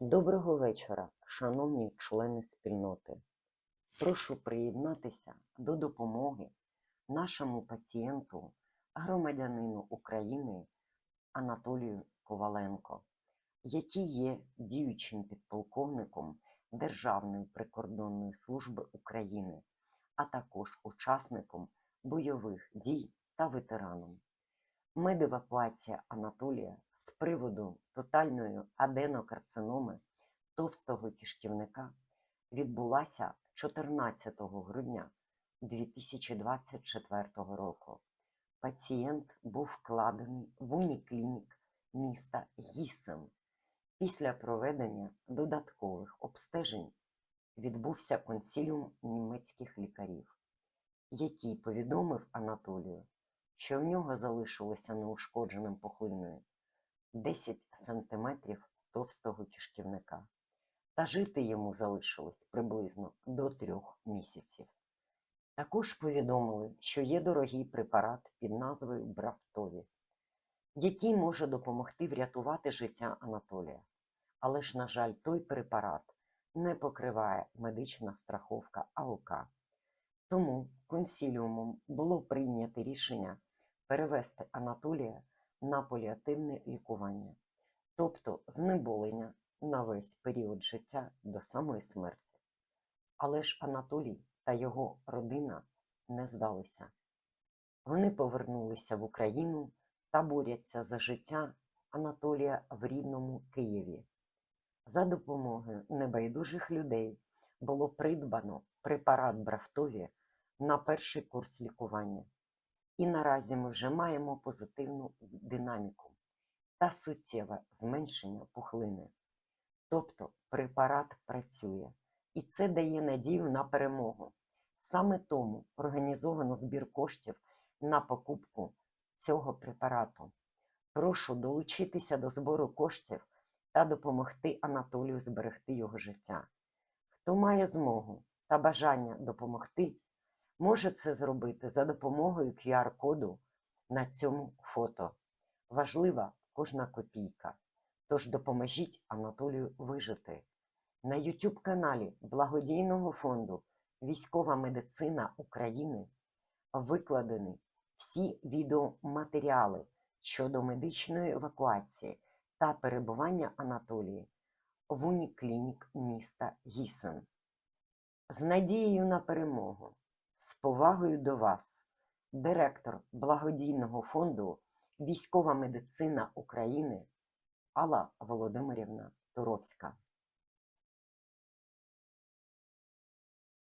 Доброго вечора, шановні члени спільноти. Прошу приєднатися до допомоги нашому пацієнту, громадянину України Анатолію Коваленко, який є діючим підполковником Державної прикордонної служби України, а також учасником бойових дій та ветераном. Медевакуація Анатолія з приводу тотальної аденокарциноми товстого кишківника відбулася 14 грудня 2024 року. Пацієнт був вкладений в уніклінік міста Гісен. Після проведення додаткових обстежень відбувся консиліум німецьких лікарів, який повідомив Анатолію, що в нього залишилося неушкодженим пухлиною 10 см товстого кишківника, та жити йому залишилось приблизно до трьох місяців. Також повідомили, що є дорогий препарат під назвою Брафтові, який може допомогти врятувати життя Анатолія. Але ж, на жаль, той препарат не покриває медична страховка АОК. Тому консіліумом було прийнято рішення перевести Анатолія на паліативне лікування, тобто знеболення на весь період життя до самої смерті. Але ж Анатолій та його родина не здалися. Вони повернулися в Україну та борються за життя Анатолія в рідному Києві. За допомогою небайдужих людей було придбано препарат Брафтові на перший курс лікування. І наразі ми вже маємо позитивну динаміку та суттєве зменшення пухлини. Тобто препарат працює, і це дає надію на перемогу. Саме тому організовано збір коштів на покупку цього препарату. Прошу долучитися до збору коштів та допомогти Анатолію зберегти його життя. Хто має змогу та бажання допомогти, може це зробити за допомогою QR-коду на цьому фото. Важлива кожна копійка. Тож допоможіть Анатолію вижити. На YouTube каналі благодійного фонду Військова медицина України викладені всі відеоматеріали щодо медичної евакуації та перебування Анатолії в уніклінік міста Гісен. З надією на перемогу, з повагою до вас, директор благодійного фонду Військова медицина України Алла Володимирівна Туровська.